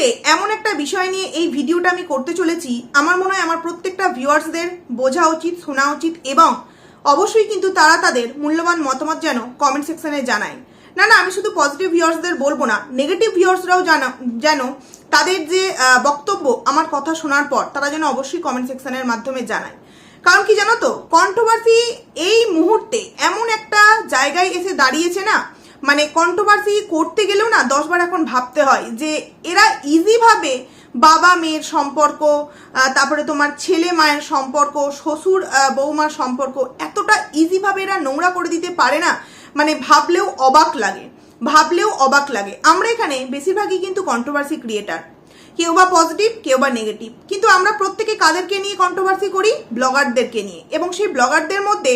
আজকে এমন একটা বিষয় নিয়ে এই ভিডিওটা আমি করতে চলেছি, আমার মনে হয় আমার প্রত্যেকটা ভিউয়ার্সদের বোঝা উচিত, শোনা উচিত এবং অবশ্যই কিন্তু তারা তাদের মূল্যবান মতামত যেন কমেন্ট সেকশনে জানায়। না না, আমি শুধু পজিটিভ ভিউয়ার্সদের বলব না নেগেটিভ ভিউয়ার্সরাও জানা, যেন তাদের যে বক্তব্য আমার কথা শোনার পর তারা যেন অবশ্যই কমেন্ট সেকশনের মাধ্যমে জানায়। কারণ কি জানো তো কন্ট্রোভার্সি এই মুহূর্তে এমন একটা জায়গায় এসে দাঁড়িয়েছে না মানে কন্ট্রোভার্সি করতে গেলেও না দশবার এখন ভাবতে হয় যে এরা ইজিভাবে বাবা মেয়ের সম্পর্ক তারপরে তোমার ছেলে মায়ের সম্পর্ক, শ্বশুর বৌমার সম্পর্ক এতটা ইজিভাবে এরা নোংরা করে দিতে পারে না। মানে ভাবলেও অবাক লাগে, ভাবলেও অবাক লাগে। আমরা এখানে বেশিরভাগই কিন্তু কন্ট্রোভার্সি ক্রিয়েটার কেউ বা পজিটিভ কেউ বা নেগেটিভ কিন্তু আমরা প্রত্যেকে কাদেরকে নিয়ে কন্ট্রোভার্সি করি? ব্লগারদেরকে নিয়ে। এবং সেই ব্লগারদের মধ্যে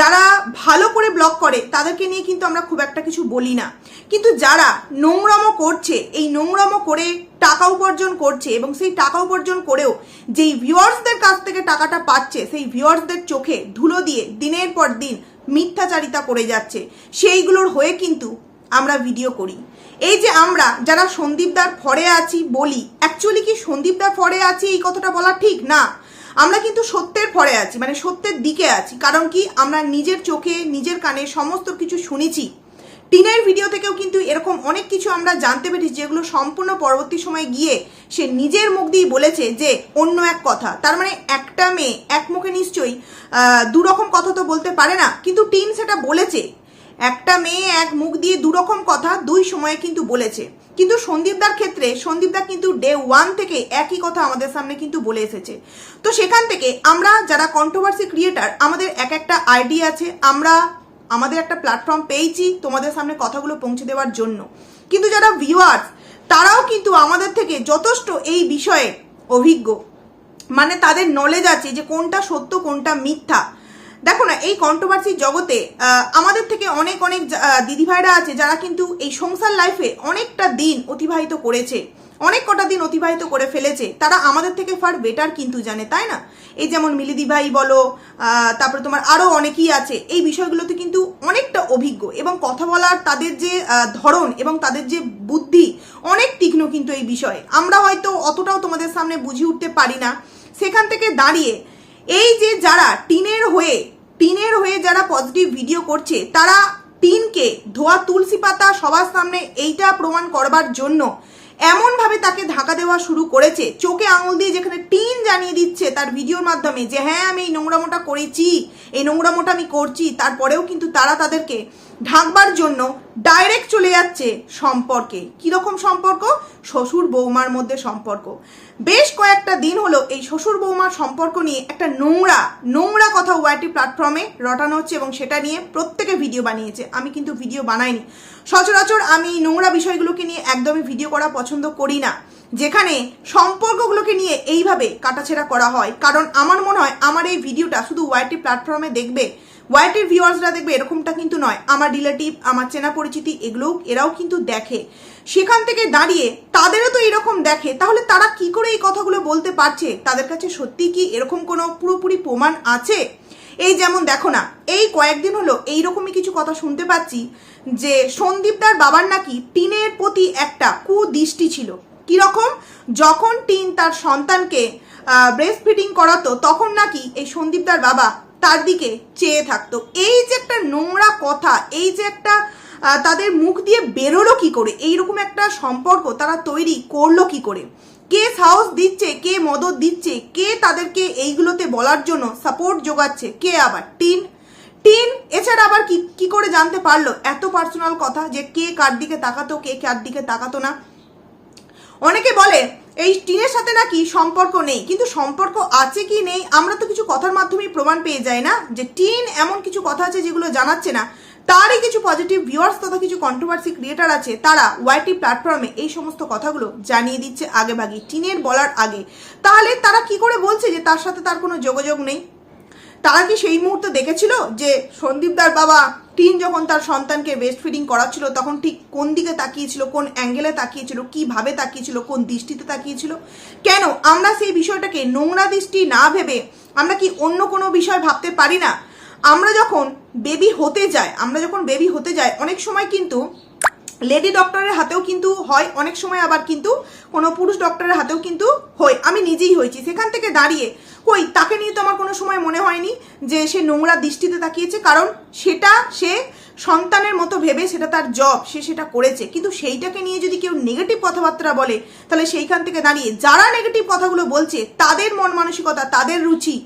যারা ভালো করে ব্লগ করে, তাদেরকে নিয়ে কিন্তু আমরা খুব একটা কিছু বলি না। কিন্তু যারা নোংরামো করছে, এই নোংরামো করে টাকা উপার্জন করছে এবং সেই টাকা উপার্জন করেও যেই ভিউয়ার্সদের কাছ থেকে টাকাটা পাচ্ছে, সেই ভিউয়ার্সদের চোখে ধুলো দিয়ে দিনের পর দিন মিথ্যাচারিতা করে যাচ্ছে, সেইগুলোর হয়ে কিন্তু আমরা ভিডিও করি। এই যে আমরা যারা সন্দীপদার ফরে আছি বলি অ্যাকচুয়ালি কি সন্দীপদার ফরে আছি এই কথাটা বলা ঠিক? না। আমরা কিন্তু সত্যের পরে আছি মানে সত্যের দিকে আছি। কারণ কি? আমরা নিজের চোখে নিজের কানে সমস্ত কিছু শুনেছি। টিনের ভিডিও থেকেও কিন্তু এরকম অনেক কিছু আমরা জানতে পেরেছি যেগুলো সম্পূর্ণ পরবর্তী সময়ে গিয়ে সে নিজের মুখ দিয়ে বলেছে যে অন্য এক কথা। তার মানে একটা মেয়ে এক মুখে নিশ্চয়ই আহ, দু রকম কথা তো বলতে পারে না কিন্তু টিন সেটা বলেছে। একটা মেয়ে এক মুখ দিয়ে দুরকম কথা দুই সময়ে কিন্তু বলেছে। কিন্তু সন্দীপদার ক্ষেত্রে, সন্দীপদা কিন্তু ডে ওয়ান থেকে একই কথা আমাদের সামনে কিন্তু বলে এসেছে। তো সেখান থেকে আমরা যারা কন্ট্রোভার্সি ক্রিয়েটার আমাদের এক একটা আইডি আছে, আমরা আমাদের একটা প্ল্যাটফর্ম পেয়েছি তোমাদের সামনে কথাগুলো পৌঁছে দেওয়ার জন্য। কিন্তু যারা ভিউয়ার্স তারাও কিন্তু আমাদের থেকে যথেষ্ট এই বিষয়ে অভিজ্ঞ। মানে তাদের নলেজ আছে যে কোনটা সত্য, কোনটা মিথ্যা। দেখো না, এই কন্ট্রোভার্সি জগতে আমাদের থেকে অনেক অনেক দিদিভাইরা আছে যারা কিন্তু এই সংসার লাইফে অনেকটা দিন অতিবাহিত করেছে। অনেক কটা দিন অতিবাহিত করে ফেলেছে। তারা আমাদের থেকে ফার বেটার কিন্তু জানে, তাই না? এই যেমন মিলিদি ভাই বলো তারপরে তোমার আরও অনেকেই আছে। এই বিষয়গুলোতে কিন্তু অনেকটা অভিজ্ঞ এবং কথা বলার তাদের যে ধরন এবং তাদের যে বুদ্ধি, অনেক তীক্ষ্ণ কিন্তু এই বিষয়ে। আমরা হয়তো অতটাও তোমাদের সামনে বুঝে উঠতে পারি না। সেখান থেকে দাঁড়িয়ে এই যে যারা টিনের হয়ে টিনের হয়ে যারা পজিটিভ ভিডিও করছে, তারা টিনকে ধোয়া তুলসী পাতা সবার সামনে এইটা প্রমাণ করবার জন্য এমনভাবে তাকে ধাক্কা দেওয়া শুরু করেছে। চোখে আঙুল দিয়ে যেখানে টিন জানিয়ে দিচ্ছে তার ভিডিওর মাধ্যমে যে হ্যাঁ আমি এই নোংরামোটা করেছি, এই নোংরামোটা আমি করছি। তারপরেও কিন্তু তারা তাদেরকে ঢাকবার জন্য ডাইরেক্ট চলে যাচ্ছে সম্পর্কে। কীরকম সম্পর্ক? শ্বশুর বৌমার মধ্যে সম্পর্ক। বেশ কয়েকটা দিন হলো এই শ্বশুর বৌমার সম্পর্ক নিয়ে একটা নোংরা নোংরা কথা ওয়াইটি প্ল্যাটফর্মে রটানো হচ্ছে এবং সেটা নিয়ে প্রত্যেকে ভিডিও বানিয়েছে। আমি কিন্তু ভিডিও বানাইনি। সচরাচর আমি নোংরা বিষয়গুলোকে নিয়ে একদমই ভিডিও করা পছন্দ করি না। যেখানে সম্পর্কগুলোকে নিয়ে এইভাবে কাটাছেড়া করা হয়। কারণ আমার মনে হয় আমার এই ভিডিওটা শুধু ওয়াইটি প্ল্যাটফর্মে দেখবে। ওয়াইটির ভিউয়ার্সরা দেখবে এরকমটা কিন্তু নয়। আমার রিলেটিভ আমার চেনা পরিচিতি, এগুলোও, এরাও কিন্তু দেখে। সেখান থেকে দাঁড়িয়ে তাদেরও তো এরকম দেখে। তাহলে তারা কি করে এই কথাগুলো বলতে পারছে? তাদের কাছে সত্যি কি এরকম কোনো পুরোপুরি প্রমাণ আছে? এই যেমন দেখো না, এই কয়েকদিন হলো এইরকমই কিছু কথা শুনতে পাচ্ছি যে সন্দীপদার বাবার নাকি টিনের প্রতি একটা কুদৃষ্টি ছিল। কীরকম? যখন টিন তার সন্তানকে ব্রেস্ট ফিডিং করাতো, তখন নাকি এই সন্দীপদার বাবা তার দিকে চেয়ে থাকতো। এই যে একটা নোংরা কথা, এই যে একটা তাদের মুখ দিয়ে বেরোলো কি করে? এইরকম একটা সম্পর্ক তারা তৈরি করল কি করে? কে সাহস দিচ্ছে, কে মদত দিচ্ছে, কে তাদেরকে এইগুলোতে বলার জন্য সাপোর্ট যোগাচ্ছে, কে আবার? টিন। টিন এছাড়া আবার কি কি করে জানতে পারল? এত পার্সোনাল কথা যে কে কার দিকে তাকাতো, কে কার দিকে তাকাতো না। অনেকে বলে এই টিনের সাথে নাকি সম্পর্ক নেই, কিন্তু সম্পর্ক আছে কি নেই, আমরা তো কিছু কথার মাধ্যমেই প্রমাণ পেয়ে যাই না। যে টিন এমন কিছু কথা আছে যেগুলো জানাচ্ছে না, তারই কিছু পজিটিভ ভিউয়ার্স তথা কিছু কন্ট্রোভার্সি ক্রিয়েটার আছে, তারা ওয়াইটি প্ল্যাটফর্মে এই সমস্ত কথাগুলো জানিয়ে দিচ্ছে আগে ভাগে টিনের বলার আগে। তাহলে তারা কি করে বলছে যে তার সাথে তার কোনো যোগাযোগ নেই? তারা কি সেই মুহূর্তে দেখেছিল যে সন্দীপদার বাবা টিন যখন তার সন্তানকে বেস্ট ফিডিং করাচ্ছিল, তখন ঠিক কোন দিকে তাকিয়েছিল, কোন অ্যাঙ্গেলে তাকিয়েছিল, কীভাবে তাকিয়েছিল, কোন দৃষ্টিতে তাকিয়েছিল? কেন আমরা সেই বিষয়টাকে নোংরা দৃষ্টি না ভেবে আমরা কি অন্য কোনো বিষয় ভাবতে পারি না? আমরা যখন বেবি হতে যাই, আমরা যখন বেবি হতে যাই, অনেক সময় কিন্তু লেডি ডক্টরের হাতেও কিন্তু হয়, অনেক সময় আবার কিন্তু কোনো পুরুষ ডক্টরের হাতেও কিন্তু হয়। আমি নিজেই হয়েছি, সেখান থেকে দাঁড়িয়ে, কই, তাকে নিয়ে তো আমার কোনো সময় মনে হয়নি যে সে নোংরা দৃষ্টিতে তাকিয়েছে, কারণ সেটা সে সন্তানের মতো ভেবে সেটা তার জব সে সেটা করেছে। কিন্তু সেইটাকে নিয়ে যদি কেউ নেগেটিভ কথাবার্তা বলে, তাহলে সেইখান থেকে দাঁড়িয়ে, যারা নেগেটিভ কথাগুলো বলছে, তাদের মন মানসিকতা, তাদের রুচি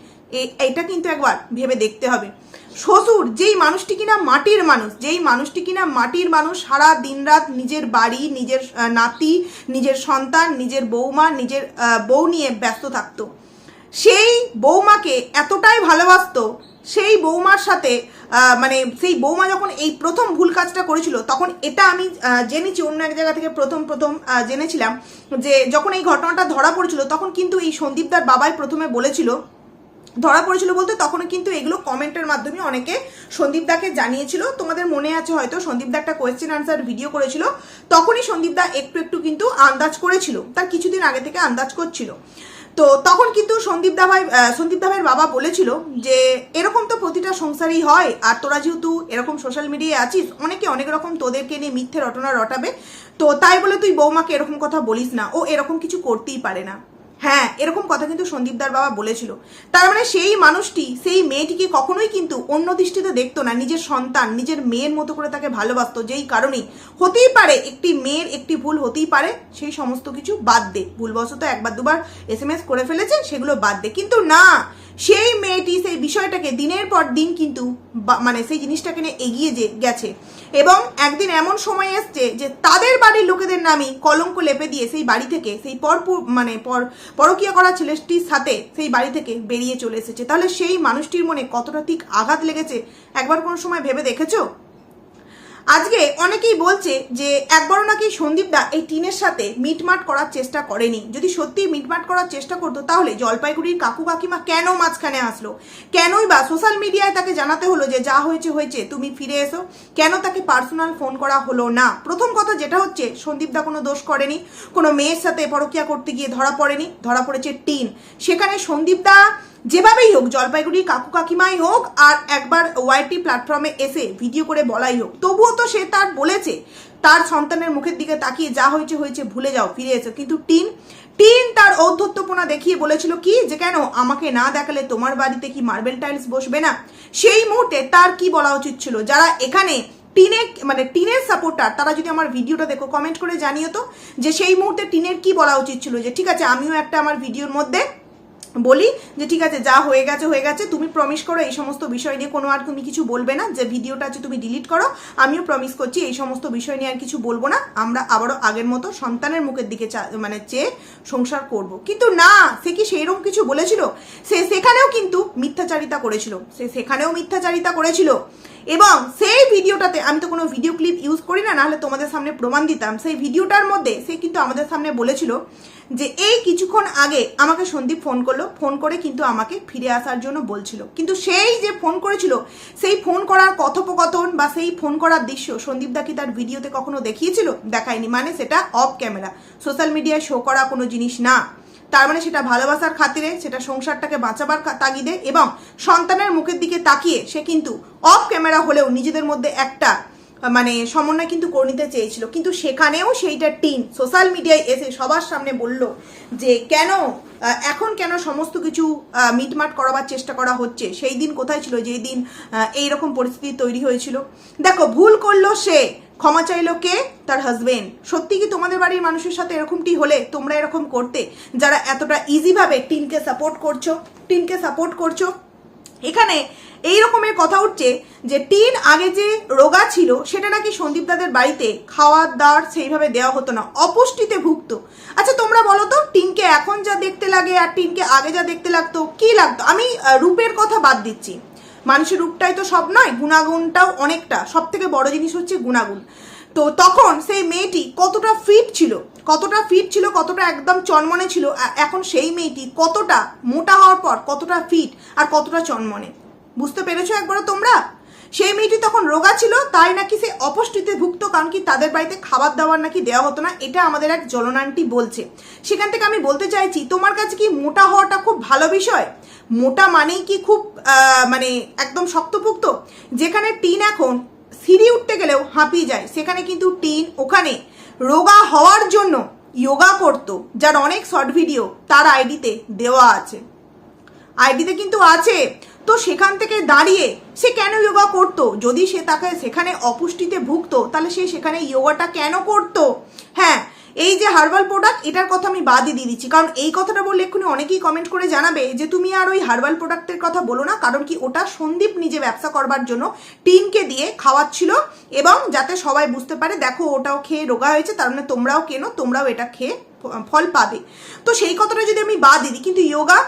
এটা কিন্তু একবার ভেবে দেখতে হবে। শ্বশুর, যেই মানুষটি কিনা মাটির মানুষ, যেই মানুষটি কিনা মাটির মানুষ, সারা দিন রাত নিজের বাড়ি, নিজের নাতি, নিজের সন্তান, নিজের বৌমা, নিজের বউ নিয়ে ব্যস্ত থাকতো। সেই বৌমাকে এতটাই ভালোবাসত, সেই বৌমার সাথে মানে সেই বৌমা যখন এই প্রথম ভুল কাজটা করেছিল, তখন এটা আমি জেনেছি, অন্য এক জায়গা থেকে প্রথম প্রথম জেনেছিলাম যে যখন এই ঘটনাটা ধরা পড়েছিল, তখন কিন্তু এই সন্দীপদার বাবাই প্রথমে বলেছিল ধরা পড়েছিল বলতে তখনও কিন্তু এগুলো কমেন্টের মাধ্যমে অনেকে সন্দীপদাকে জানিয়েছিল। তোমাদের মনে আছে হয়তো সন্দীপদা একটা কোয়েশ্চেন আনসার ভিডিও করেছিল। তখনই সন্দীপদা একটু একটু কিন্তু আন্দাজ করেছিল। তার কিছুদিন আগে থেকে আন্দাজ করছিল। তো তখন কিন্তু সন্দীপ দা ভাই আহ, সন্দীপ দা ভাইয়ের বাবা বলেছিল যে এরকম তো প্রতিটা সংসারই হয়। আর তোরা যেহেতু এরকম সোশ্যাল মিডিয়ায় আছিস অনেকে অনেক রকম তোদেরকে নিয়ে মিথ্যে রটনা রটাবে। তো তাই বলে তুই বৌমাকে এরকম কথা বলিস না। ও এরকম কিছু করতেই পারে না। হ্যাঁ এরকম কথা কিন্তু সন্দীপদার বাবা বলেছিল। তার মানে সেই মানুষটি, সেই মেয়েটিকে কখনোই কিন্তু অন্য দৃষ্টিতে দেখতো না। নিজের সন্তান, নিজের মেয়ের মতো করে তাকে ভালোবাসতো। যেই কারণেই হতেই পারে একটি মেয়ের একটি ভুল হতেই পারে, সেই সমস্ত কিছু বাদ দে। ভুলবশত একবার দুবার এস করে ফেলেছেন সেগুলো বাদ দে। কিন্তু না সেই মেয়েটি সেই বিষয়টাকে দিনের পর দিন কিন্তু মানে সেই জিনিসটাকে নিয়ে এগিয়ে যে গেছে। এবং একদিন এমন সময় এসছে যে তাদের বাড়ির লোকেদের নামই কলঙ্ক লেপে দিয়ে সেই বাড়ি থেকে সেই পর মানে পর, পরকীয়া করা ছেলেটির সাথে সেই বাড়ি থেকে বেরিয়ে চলে এসেছে। তাহলে সেই মানুষটির মনে কতটা ঠিক আঘাত লেগেছে? একবার কোনো সময় ভেবে দেখেছ? আজকে অনেকেই বলছে যে একবারও নাকি সন্দীপদা এই টিনের সাথে মিটমাট করার চেষ্টা করেনি। যদি সত্যি মিটমাট করার চেষ্টা করতো, তাহলে জলপাইগুড়ির কাকু কাকিমা কেন মাঝখানে আসলো? কেনই বা সোশ্যাল মিডিয়ায় তাকে জানাতে হলো যে যা হয়েছে হয়েছে, তুমি ফিরে এসো। কেন তাকে পার্সোনাল ফোন করা হলো না? প্রথম কথা যেটা হচ্ছে, সন্দীপদা কোনো দোষ করেনি। কোনো মেয়ের সাথে পরকিয়া করতে গিয়ে ধরা পড়েনি, ধরা পড়েছে টিন। সেখানে সন্দীপদা যেভাবেই হোক জলপাইগুড়ি কাকু কাকিমাই হোক আর একবার ওয়াইটি প্ল্যাটফর্মে এসে ভিডিও করে বলাই হোক, তবুও তো সে তার বলেছে, তার সন্তানের মুখের দিকে তাকিয়ে যা হয়েছে হয়েছে ভুলে যাও, ফিরে এসো। কিন্তু টিন টিন তার ঔদ্ধত্যপনা দেখিয়ে বলেছিল কি যে কেন আমাকে না দেখালে তোমার বাড়িতে কি মার্বেল টাইলস বসবে না? সেই মুহূর্তে তার কি বলা উচিত ছিল? যারা এখানে টিনে মানে টিনের সাপোর্টার, তারা যদি আমার ভিডিওটা দেখো কমেন্ট করে জানিও তো যে সেই মুহূর্তে টিনের কি বলা উচিত ছিল যে, ঠিক আছে, আমিও একটা আমার ভিডিওর মধ্যে বলি যে ঠিক আছে, যা হয়ে গেছে হয়ে গেছে, তুমি প্রমিস করো এই সমস্ত বিষয় নিয়ে কোনো আর তুমি কিছু বলবে না। যে ভিডিওটা আছে তুমি ডিলিট করো, আমিও প্রমিস করছি এই সমস্ত বিষয় নিয়ে আর কিছু বলব না। আমরা আবারও আগের মতো সন্তানের মুখের দিকে মানে চেয়ে সংসার করব। কিন্তু না, সে কি সেইরকম কিছু বলেছিল? সে সেখানেও কিন্তু মিথ্যাচারিতা করেছিল। সে সেখানেও মিথ্যাচারিতা করেছিল। এবং সেই ভিডিওটাতে, আমি তো কোনো ভিডিও ক্লিপ ইউজ করি না, নাহলে তোমাদের সামনে প্রমাণ দিতাম। সেই ভিডিওটার মধ্যে সে কিন্তু আমাদের সামনে বলেছিল যে, এই কিছুক্ষণ আগে আমাকে সন্দীপ ফোন করল ফোন করে কিন্তু আমাকে ফিরে আসার জন্য বলছিল। কিন্তু সেই যে ফোন করেছিল, সেই ফোন করার কথোপকথন বা সেই ফোন করার দৃশ্য সন্দীপ দা কি তার ভিডিওতে কখনো দেখিয়েছিল? দেখায়নি। মানে সেটা অফ ক্যামেরা সোশ্যাল মিডিয়ায় শো করা কোনো জিনিস না। তার মানে সেটা ভালোবাসার খাতিরে, সেটা সংসারটাকে বাঁচাবার তাগিদে এবং সন্তানের মুখের দিকে তাকিয়ে সে কিন্তু অফ ক্যামেরা হলেও নিজেদের মধ্যে একটা মানে সমন্বয় কিন্তু করে নিতে চেয়েছিল। কিন্তু সেখানেও সেইটা টিম সোশ্যাল মিডিয়ায় এসে সবার সামনে বলল যে, কেন এখন কেন সমস্ত কিছু মিটমাট করাবার চেষ্টা করা হচ্ছে? সেই দিন কোথায় ছিল? যেই দিন এইরকম পরিস্থিতি তৈরি হয়েছিল। দেখো, ভুল করল সে। ক্ষমা চাইলো কে? তার হাজবেন্ড সত্যি কি তোমাদের বাড়ির মানুষের সাথে এরকমটি হলে তোমরা এরকম করতে? যারা এতটা ইজিভাবে টিনকে সাপোর্ট করছ, টিনকে সাপোর্ট করছ। এখানে এই রকমের কথা উঠছে যে টিন আগে যে রোগা ছিল, সেটা নাকি সন্দীপ দাদের বাড়িতে খাওয়ার দাওয়ার সেইভাবে দেওয়া হতো না। অপুষ্টিতে ভুগত। আচ্ছা তোমরা বলো তো, টিনকে এখন যা দেখতে লাগে আর টিনকে আগে যা দেখতে লাগতো, কি লাগতো? আমি রূপের কথা বাদ দিচ্ছি। মানুষের রূপটাই তো সব নয়, গুণাগুণটাও অনেকটা। সব থেকে বড় জিনিস হচ্ছে গুণাগুণ। তো তখন সেই মেয়েটি কতটা ফিট ছিল? কতটা ফিট ছিল, কতটা একদম চনমনে ছিল? এখন সেই মেয়েটি কতটা মোটা হওয়ার পর কতটা ফিট আর কতটা চনমনে? বুঝতে পেরেছ একবারও তোমরা? সেই মেয়েটি তখন রোগা ছিল, তাই নাকি সে অপুষ্টিতে ভুক্ত, কারণ কি তাদের বাড়িতে খাবার দাবার নাকি দেওয়া হতো না? এটা আমাদের এক জলনান্টি বলছে। সেখান থেকে আমি বলতে চাইছি, তোমার কাছে কি মোটা হওয়াটা খুব ভালো বিষয়? মোটা মানেই কি খুব মানে একদম শক্তপুক্ত? যেখানে টিন এখন সিঁড়ি উঠতে গেলেও হাঁপিয়ে যায়, সেখানে কিন্তু টিন ওখানে। রোগা হওয়ার জন্য যোগা করতো, যার অনেক শর্ট ভিডিও তার আইডিতে দেওয়া আছে। আইডিতে কিন্তু আছে, তো সেখান থেকে দাঁড়িয়ে সে কেন যোগা করতো? যদি সে তাকে সেখানে অপুষ্টিতে ভুগতো, তাহলে সে সেখানে যোগাটা কেন করতো? হ্যাঁ এই যে হার্বাল প্রোডাক্ট এটার কথা আমি বাদই দিয়ে দিচ্ছি। কারণ এই কথাটা বললে এক্ষুনি অনেকেই কমেন্ট করে জানাবে যে, তুমি আর ওই হার্বাল প্রোডাক্টের কথা বলো না। কারণ কি ওটা সন্দীপ নিজে ব্যবসা করবার জন্য টিনকে দিয়ে খাওয়াচ্ছিল এবং যাতে সবাই বুঝতে পারে, দেখো ওটাও খেয়ে রোগা হয়েছে, তার মানে তোমরাও কেনো, তোমরাও এটা খেয়ে ফল পাবে। তো সেই কথাটা যদি আমি বাদ দিই, কিন্তু যোগা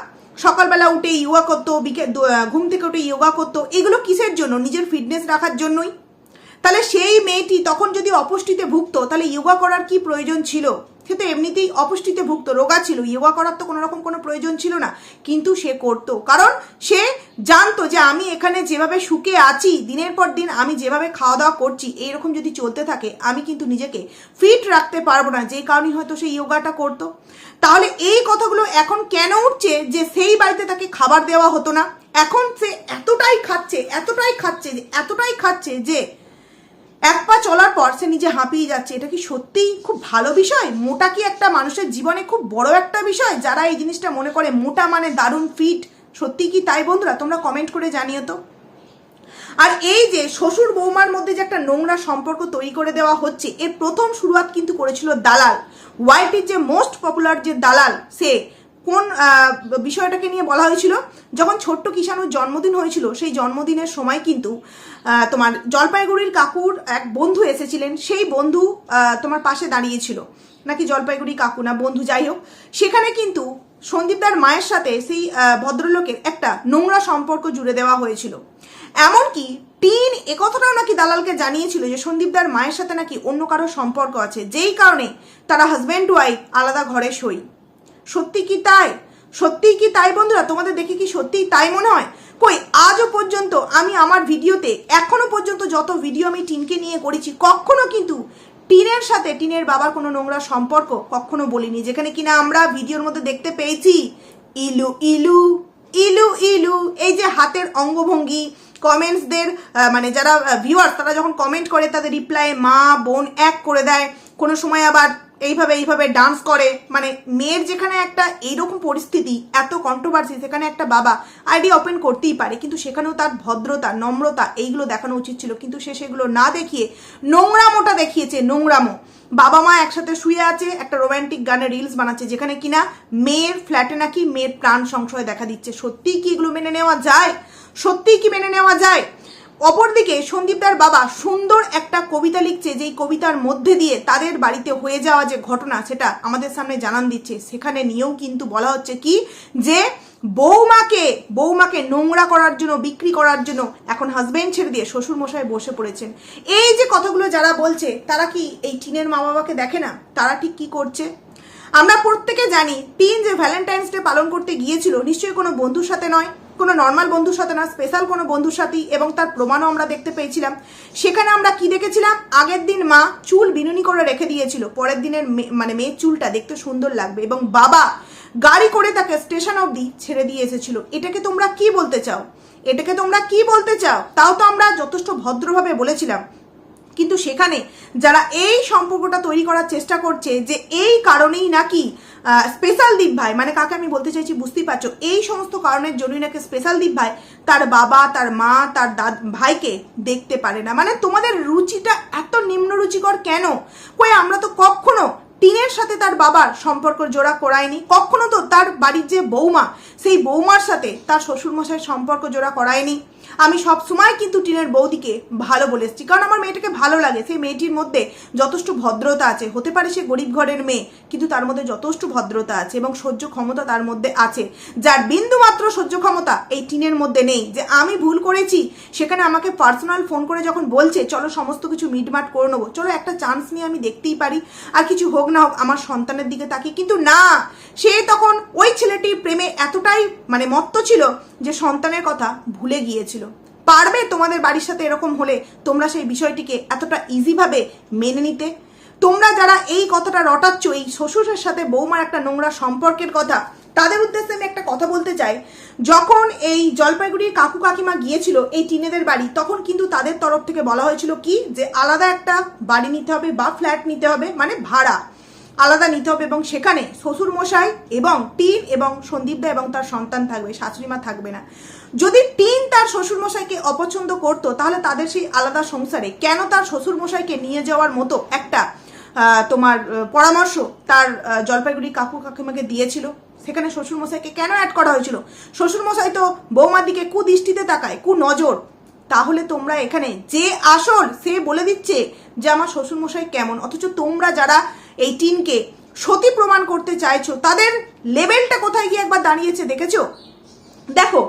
সকালবেলা উঠে ইয়োগা করতো বিকেল ঘুম থেকে উঠে ইয়োগা করতো, এগুলো কিসের জন্য? নিজের ফিটনেস রাখার জন্যই? তাহলে সেই মেয়েটি তখন যদি অপুষ্টিতে ভুগতো তাহলে ইয়োগা করার কি প্রয়োজন ছিল? সে তো এমনিতেই অপুষ্টিতে ভুগতো রোগা ছিল। ইয়োগা করার তো কোনো রকম কোনো প্রয়োজন ছিল না। কিন্তু সে করতো। কারণ সে জানতো যে আমি এখানে যেভাবে সুখে আছি, দিনের পর দিন আমি যেভাবে খাওয়া দাওয়া করছি, এইরকম যদি চলতে থাকে, আমি কিন্তু নিজেকে ফিট রাখতে পারব না। যেই কারণেই হয়তো সে ইয়োগাটা করতো। তাহলে এই কথাগুলো এখন কেন উঠছে যে সেই বাড়িতে তাকে খাবার দেওয়া হতো না? এখন সে এতটাই খাচ্ছে এতটাই খাচ্ছে যে এতটাই খাচ্ছে যে এক পা চলার পর সে নিজে হাঁপিয়ে যাচ্ছে। এটা কি সত্যিই খুব ভালো বিষয়? মোটা কি একটা মানুষের জীবনে খুব বড় একটা বিষয়? যারা এই জিনিসটা মনে করে মোটা মানে দারুণ ফিট সত্যি কি তাই বন্ধুরা? তোমরা কমেন্ট করে জানিও তো। আর এই যে শ্বশুর বৌমার মধ্যে যে একটা নোংরা সম্পর্ক তৈরি করে দেওয়া হচ্ছে, এর প্রথম শুরুয়াত কিন্তু করেছিল দালাল। ওয়াইটির যে মোস্ট পপুলার যে দালাল, সে কোন বিষয়টাকে নিয়ে বলা হয়েছিল, যখন ছোট্ট কিষাণুর জন্মদিন হয়েছিল, সেই জন্মদিনের সময় কিন্তু তোমার জলপাইগুড়ির কাকুর এক বন্ধু এসেছিলেন, সেই বন্ধু তোমার পাশে দাঁড়িয়েছিল। নাকি জলপাইগুড়ি কাকু না বন্ধু, যাই হোক। সেখানে কিন্তু সন্দীপদার মায়ের সাথে সেই ভদ্রলোকের একটা নোংরা সম্পর্ক জুড়ে দেওয়া হয়েছিল। এমনকি টিন একথাটাও নাকি দালালকে জানিয়েছিল যে সন্দীপদার মায়ের সাথে নাকি অন্য কারও সম্পর্ক আছে, যেই কারণে তারা হাজব্যান্ড ওয়াইফ আলাদা ঘরে সই। সত্যি কি তাই? সত্যি কি তাই বন্ধুরা? তোমাদের দেখে কি সত্যিই তাই মনে হয়? কই, আজও পর্যন্ত আমি আমার ভিডিওতে এখনও পর্যন্ত যত ভিডিও আমি টিনকে নিয়ে করেছি, কখনো কিন্তু টিনের সাথে টিনের বাবার কোনো নোংরা সম্পর্ক কখনো বলিনি। যেখানে কিনা আমরা ভিডিওর মধ্যে দেখতে পেয়েছি, ইলু ইলু ইলু ইলু, এই যে হাতের অঙ্গভঙ্গি কমেন্টসদের মানে যারা ভিউয়ার্স তারা যখন কমেন্ট করে, তাদের রিপ্লাই মা, বোন এক করে দেয়। কোনো সময় আবার এইভাবে এইভাবে ডান্স করে। মানে মেয়ের যেখানে একটা এইরকম পরিস্থিতি, এত কন্ট্রোভার্সি সেখানে একটা বাবা আইডি ওপেন করতেই পারে, কিন্তু সেখানেও তার ভদ্রতা, নম্রতা এইগুলো দেখানো উচিত ছিল। কিন্তু সে সেগুলো না দেখিয়ে নোংরামোটা দেখিয়েছে, নোংরামো। বাবা মা একসাথে শুয়ে আছে, একটা রোমান্টিক গানের রিলস বানাচ্ছে, যেখানে কিনা মেয়ের ফ্ল্যাটে নাকি মেয়ের প্রাণ সংশয় দেখা দিচ্ছে। সত্যিই কি এগুলো মেনে নেওয়া যায়? সত্যিই কি মেনে নেওয়া যায়? অপরদিকে সন্দীপদার বাবা সুন্দর একটা কবিতা লিখছে, যেই কবিতার মধ্যে দিয়ে তাদের বাড়িতে হয়ে যাওয়া যে ঘটনা, সেটা আমাদের সামনে জানান দিচ্ছে। সেখানে নিয়েও কিন্তু বলা হচ্ছে কি যে, বৌমাকে বৌমাকে নোংরা করার জন্য, বিক্রি করার জন্য এখন হাজবেন্ড ছেড়ে দিয়ে শ্বশুর মশাই বসে পড়েছেন। এই যে কথাগুলো যারা বলছে, তারা কি এই টিনের মা বাবাকে দেখে না? তারা ঠিক কি করছে? আমরা প্রত্যেকে জানি টিন যে ভ্যালেন্টাইন্স ডে পালন করতে গিয়েছিল, নিশ্চয়ই কোনো বন্ধুর সাথে নয়। কোনো নর্মাল বন্ধুর সাথে না স্পেশাল কোনো বন্ধুর সাথেই এবং তার প্রমাণও আমরা দেখতে পেয়েছিলাম। সেখানে আমরা কি দেখেছিলাম? আগের দিন মা চুল বিনুনি করে রেখে দিয়েছিল। পরের দিনের মানে মেয়ের চুলটা দেখতে সুন্দর লাগবে এবং বাবা গাড়ি করে তাকে স্টেশন অবধি ছেড়ে দিয়ে এসেছিল। এটাকে তোমরা কি বলতে চাও? এটাকে তোমরা কি বলতে চাও? তাও তো আমরা যথেষ্ট ভদ্রভাবে বলেছিলাম। কিন্তু সেখানে যারা এই সম্পর্কটা তৈরি করার চেষ্টা করছে যে এই কারণেই নাকি স্পেশাল দীপ ভাই মানে কাকে আমি বলতে চাইছি বুঝতেই পারছ, এই সমস্ত কারণের জন্যই নাকি স্পেশাল দীপ ভাই তার বাবা, তার মা, তার দাদ, ভাইকে দেখতে পারে না। মানে তোমাদের রুচিটা এত নিম্ন রুচিকর কেন? কই আমরা তো কখনো টিনের সাথে তার বাবার সম্পর্ক জোড়া করায়নি কখনো তো তার বাড়ির যে বৌমা, সেই বৌমার সাথে তার শ্বশুরমশাইয়ের সম্পর্ক জোড়া করায়নি আমি সব সময় কিন্তু টিনের বৌদিকে ভালো বলে এসেছি। কারণ আমার মেয়েটাকে ভালো লাগে। সেই মেয়েটির মধ্যে যথেষ্ট ভদ্রতা আছে। হতে পারে সে গরিব ঘরের মেয়ে, কিন্তু তার মধ্যে যথেষ্ট ভদ্রতা আছে এবং সহ্য ক্ষমতা তার মধ্যে আছে। যার বিন্দু মাত্র সহ্য ক্ষমতা এই টিনের মধ্যে নেই। যে আমি ভুল করেছি, সেখানে আমাকে পার্সোনাল ফোন করে যখন বলছে, চলো সমস্ত কিছু মিটমাট করে নেব। চলো একটা চান্স নিয়ে আমি দেখতেই পারি। আর কিছু হোক না হোক, আমার সন্তানের দিকে তাকিয়ে। কিন্তু না! সে তখন ওই ছেলেটির প্রেমে এতটাই মানে মত্ত ছিল যে সন্তানের কথা ভুলে গিয়েছিল। পারবে তোমাদের বাড়ির সাথে এরকম হলে তোমরা সেই বিষয়টিকে এতটা ইজিভাবে মেনে নিতে? তোমরা যারা এই কথাটা রটাচ্ছ, এই শ্বশুরের সাথে বৌমার একটা নোংরা সম্পর্কের কথা, তাদের উদ্দেশ্যে আমি একটা কথা বলতে চাই। যখন এই জলপাইগুড়ির কাকু কাকিমা গিয়েছিল এই টিনেদের বাড়ি, তখন কিন্তু তাদের তরফ থেকে বলা হয়েছিল কি? যে আলাদা একটা বাড়ি নিতে হবে বা ফ্ল্যাট নিতে হবে মানে ভাড়া। আলাদা নিতে হবে এবং সেখানে শ্বশুর মশাই এবং টিন এবং সন্দীপদা এবং তার সন্তান থাকবে, শাশুড়িমা থাকবে না। যদি টিন তার শ্বশুর মশাইকে অপছন্দ করতো, তাহলে তাদের সেই আলাদা সংসারে কেন তার শ্বশুর মশাইকে নিয়ে যাওয়ার মতো একটা তোমার পরামর্শ তার জলপাইগুড়ি কাকু কাকিমাকে দিয়েছিল? সেখানে শ্বশুর মশাইকে কেন অ্যাড করা হয়েছিল? শ্বশুর মশাই তো বৌমার দিকে কুদৃষ্টিতে তাকায়, কু নজর। তাহলে তোমরা এখানে যে আসল সে বলে দিচ্ছে যে আমার শ্বশুর মশাই কেমন? অথচ তোমরা যারা এই টিনকে সতী প্রমাণ করতে চাইছো, তাদের লেভেলটা কোথায় গিয়ে একবার দাঁড়িয়েছে দেখেছ? দেখো,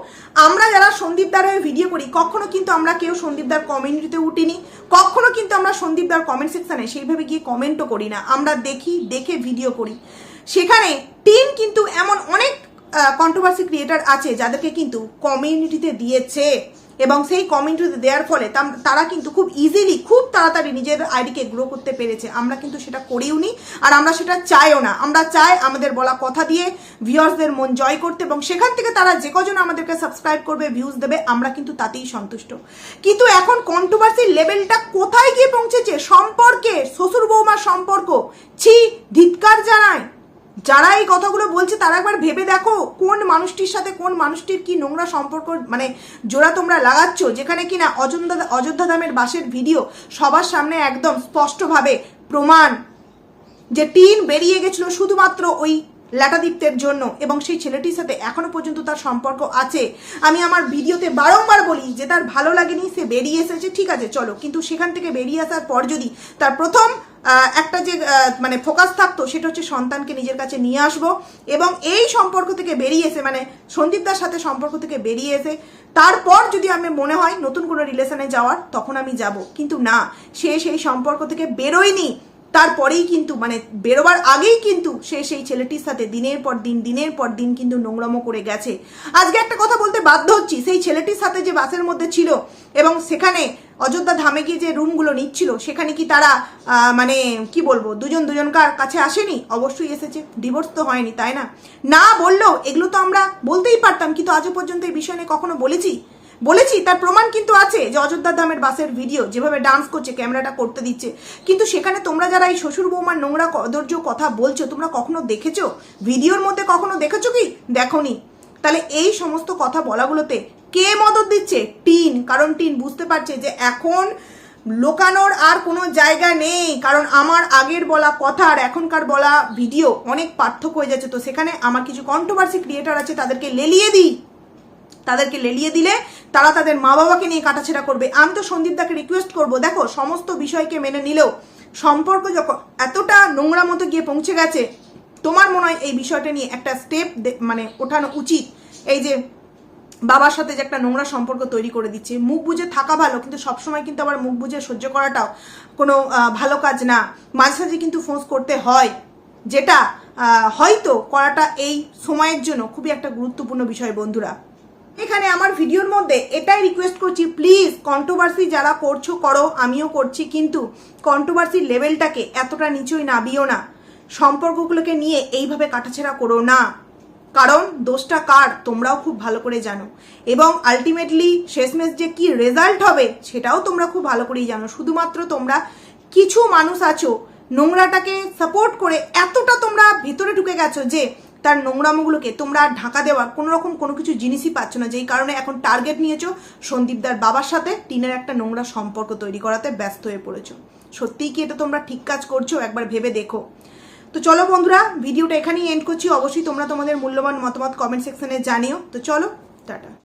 আমরা যারা সন্দীপ দারের ভিডিও করি, কখনো কিন্তু আমরা কেউ সন্দীপ দার কমিউনিটিতে উঠিনি, কখনো কিন্তু আমরা সন্দীপ দার কমেন্ট সেকশনে সেইভাবে গিয়ে কমেন্টও করি না, আমরা দেখি, দেখে ভিডিও করি। সেখানে টিম কিন্তু এমন অনেক কন্ট্রোভার্সি ক্রিয়েটার আছে যাদেরকে কিন্তু কমিউনিটিতে দিয়েছে। এবং সেই কমিউনিটিতে দেওয়ার ফলে তারা কিন্তু খুব ইজিলি খুব তাড়াতাড়ি নিজের আইডিকে গ্রো করতে পেরেছে। আমরা কিন্তু সেটা করিও নি, আর আমরা সেটা চাইও না। আমরা চাই আমাদের বলা কথা দিয়ে ভিউয়ার্সদের মন জয় করতে এবং সেখান থেকে তারা যে কজন আমাদেরকে সাবস্ক্রাইব করবে ভিউজ দেবে, আমরা কিন্তু তাতেই সন্তুষ্ট। কিন্তু এখন কন্ট্রোভার্সির লেভেলটা কোথায় গিয়ে পৌঁছেছে? সম্পর্কে শ্বশুর বৌমার সম্পর্ক। ছি, ধিৎকার জানায়। যারা এই কথাগুলো বলছে, তারা একবার ভেবে দেখো কোন মানুষটির সাথে কোন মানুষটির কি নোংরা সম্পর্ক মানে জোড়া তোমরা লাগাচ্ছ, যেখানে কিনা অযোধ্যা অযোধ্যা ধামের বাসের ভিডিও সবার সামনে একদম স্পষ্টভাবে প্রমাণ যে টিন বেরিয়ে গেছিল শুধুমাত্র ওই ল্যাটাদীপ্তের জন্য এবং সেই ছেলেটির সাথে এখনও পর্যন্ত তার সম্পর্ক আছে। আমি আমার ভিডিওতে বারংবার বলি যে তার ভালো লাগেনি, সে বেরিয়ে এসেছে, ঠিক আছে, চলো। কিন্তু সেখান থেকে বেরিয়ে আসার পর যদি তার প্রথম একটা যে মানে ফোকাস থাকতো, সেটা হচ্ছে সন্তানকে নিজের কাছে নিয়ে আসব। এবং এই সম্পর্ক থেকে বেরিয়ে এসে মানে সন্দীপদার সাথে সম্পর্ক থেকে বেরিয়ে এসে, তারপর যদি আমি, মনে হয় নতুন কোনো রিলেশনে যাওয়ার, তখন আমি যাব। কিন্তু না, সে সেই সম্পর্ক থেকে বেরোয়নি। তারপরেই কিন্তু মানে বেরোবার আগেই কিন্তু সে সেই ছেলেটির সাথে দিনের পর দিন, দিনের পর দিন কিন্তু নোংরামো করে গেছে। আজকে একটা কথা বলতে বাধ্য হচ্ছি, সেই ছেলেটির সাথে যে বাসের মধ্যে ছিল এবং সেখানে অযোধ্যা ধামে গিয়ে যে রুমগুলো নিচ্ছিল, সেখানে কি তারা মানে কি বলব, দুজন দুজনকার কাছে আসেনি? অবশ্যই এসেছে ডিভোর্স তো হয়নি, তাই না? না বললেও, এগুলো তো আমরা বলতেই পারতাম, কিন্তু আজও পর্যন্ত এই বিষয় নিয়ে কখনো বলেছি? বলেছি, তার প্রমাণ কিন্তু আছে যে অযোধ্যা ধামের বাসের ভিডিও যেভাবে ডান্স করছে ক্যামেরাটা করতে দিচ্ছে। কিন্তু সেখানে তোমরা যারা এই শ্বশুর বৌমার নোংরা কদর্য কথা বলছো, তোমরা কখনো দেখেছ? ভিডিওর মধ্যে কখনো দেখেছ কি? দেখোনি। তাহলে এই সমস্ত কথা বলাগুলোতে কে মদত দিচ্ছে? টিন। কারণ টিন বুঝতে পারছে যে এখন লোকানোর আর কোনো জায়গা নেই। কারণ আমার আগের বলা কথা আর এখনকার বলা ভিডিও অনেক পার্থক্য হয়ে যাচ্ছে। তো সেখানে আমার কিছু কন্ট্রোভার্সি ক্রিয়েটার আছে, তাদেরকে লেলিয়ে দিই। তাদেরকে লেলিয়ে দিলে তারা তাদের মা বাবাকে নিয়ে কাটাছেড়া করবে। আমি তো সন্দীপদাকে রিকোয়েস্ট করব। দেখো, সমস্ত বিষয়কে মেনে নিলেও সম্পর্ক যখন এতটা নোংরা মতো গিয়ে পৌঁছে গেছে, তোমার মনে হয় এই বিষয়টা নিয়ে একটা স্টেপ মানে ওঠানো উচিত? এই যে বাবার সাথে যে একটা নোংরা সম্পর্ক তৈরি করে দিচ্ছে, মুখ বুঝে থাকা ভালো, কিন্তু সবসময় কিন্তু আবার মুখ বুঝে সহ্য করাটাও কোনো ভালো কাজ না। মাঝে সাঝে কিন্তু ফোঁস করতে হয়, যেটা হয়তো করাটা এই সময়ের জন্য খুবই একটা গুরুত্বপূর্ণ বিষয়, বন্ধুরা। এখানে আমার ভিডিওর মধ্যে এটাই রিকোয়েস্ট করছি প্লিজ কন্ট্রোভার্সি যারা করছ করো, আমিও করছি, কিন্তু কন্ট্রোভার্সির লেভেলটাকে এতটা নিচুই নাবিও না। সম্পর্কগুলোকে নিয়ে এইভাবে কাটাছেড়া করো না। কারণ দোষটা কার তোমরাও খুব ভালো করে জানো। এবং আলটিমেটলি শেষমেশ যে কি রেজাল্ট হবে সেটাও তোমরা খুব ভালো করেই জানো। শুধুমাত্র তোমরা কিছু মানুষ আছো, নোংরাটাকে সাপোর্ট করে এতটা তোমরা ভিতরে ঢুকে গেছো যে তার নোংরামোগুলোকে তোমরা আর ঢাকা দেওয়ার কোনো রকম কোনো কিছু জিনিসই পাচ্ছ না। যেই কারণে এখন টার্গেট নিয়েছো সন্দীপদার বাবার সাথে টিনের একটা নোংরা সম্পর্ক তৈরি করাতে ব্যস্ত হয়ে পড়েছো। সত্যিই কি এটা তোমরা ঠিক কাজ করছ? একবার ভেবে দেখো। তো চলো বন্ধুরা, ভিডিওটা এখানেই এন্ড করছি। অবশ্যই তোমরা তোমাদের মূল্যবান মতামত কমেন্ট সেকশনে জানিও। তো চলো, টাটা।